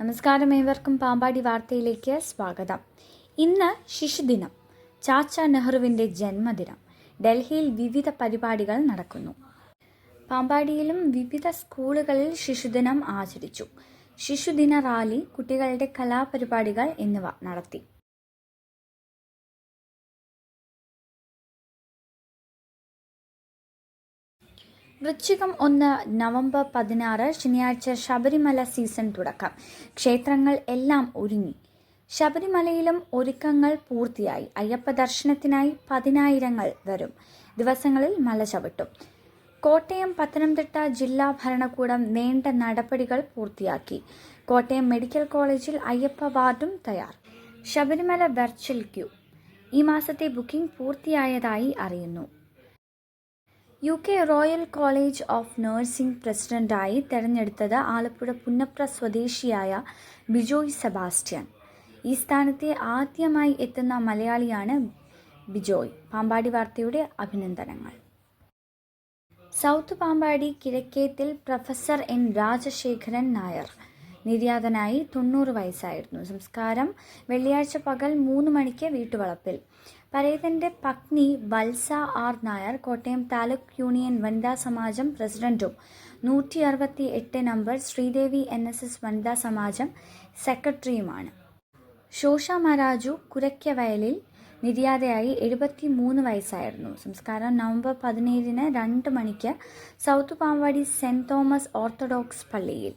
നമസ്കാരം ഏവർക്കും പാമ്പാടി വാർത്തയിലേക്ക് സ്വാഗതം. ഇന്ന് ശിശുദിനം. ചാച്ച നെഹ്റുവിന്റെ ജന്മദിനം. ഡൽഹിയിൽ വിവിധ പരിപാടികൾ നടക്കുന്നു. പാമ്പാടിയിലും വിവിധ സ്കൂളുകളിൽ ശിശുദിനം ആചരിച്ചു. ശിശുദിന റാലി കുട്ടികളുടെ കലാപരിപാടികൾ എന്നിവ നടത്തി. വൃശ്ചികം ഒന്ന് നവംബർ പതിനാറ് ശനിയാഴ്ച ശബരിമല സീസൺ തുടക്കം. ക്ഷേത്രങ്ങൾ എല്ലാം ഒരുങ്ങി. ശബരിമലയിലും ഒരുക്കങ്ങൾ പൂർത്തിയായി. അയ്യപ്പ ദർശനത്തിനായി പതിനായിരങ്ങൾ വരും. ദിവസങ്ങളിൽ മല ചവിട്ടും. കോട്ടയം പത്തനംതിട്ട ജില്ലാ ഭരണകൂടം നീണ്ട നടപടികൾ പൂർത്തിയാക്കി. കോട്ടയം മെഡിക്കൽ കോളേജിൽ അയ്യപ്പ വാർഡും തയ്യാർ. Sabarimala virtual queue. ഈ മാസത്തെ ബുക്കിംഗ് പൂർത്തിയായതായി അറിയുന്നു. U K royal college of nursing പ്രസിഡന്റായി തെരഞ്ഞെടുത്തത് ആലപ്പുഴ പുന്നപ്ര സ്വദേശിയായ ബിജോയ് സെബാസ്റ്റ്യൻ. ഈ സ്ഥാനത്തെ ആദ്യമായി എത്തുന്ന മലയാളിയാണ് ബിജോയ്. പാമ്പാടി വാർത്തയുടെ അഭിനന്ദനങ്ങൾ. സൗത്ത് പാമ്പാടി കിഴക്കേത്തിൽ പ്രൊഫസർ എൻ രാജശേഖരൻ നായർ. നിര്യാതനായി തൊണ്ണൂറ് വയസ്സായിരുന്നു. സംസ്കാരം വെള്ളിയാഴ്ച പകൽ മൂന്ന് മണിക്ക് വീട്ടുവളപ്പിൽ. പരേതന്റെ പത്നി വത്സ ആർ നായർ കോട്ടയം താലൂക്ക് യൂണിയൻ വനിതാ സമാജം പ്രസിഡന്റും. നൂറ്റി അറുപത്തി എട്ട് number Sreedevi N S S വനിതാ സമാജം സെക്രട്ടറിയുമാണ്. ശോഷ മരാജു കുരയ്ക്കവയലിൽ നിര്യാതയായി എഴുപത്തി മൂന്ന് വയസ്സായിരുന്നു. സംസ്കാരം നവംബർ പതിനേഴിന് രണ്ട് മണിക്ക് south Pampady Saint Thomas orthodox പള്ളിയിൽ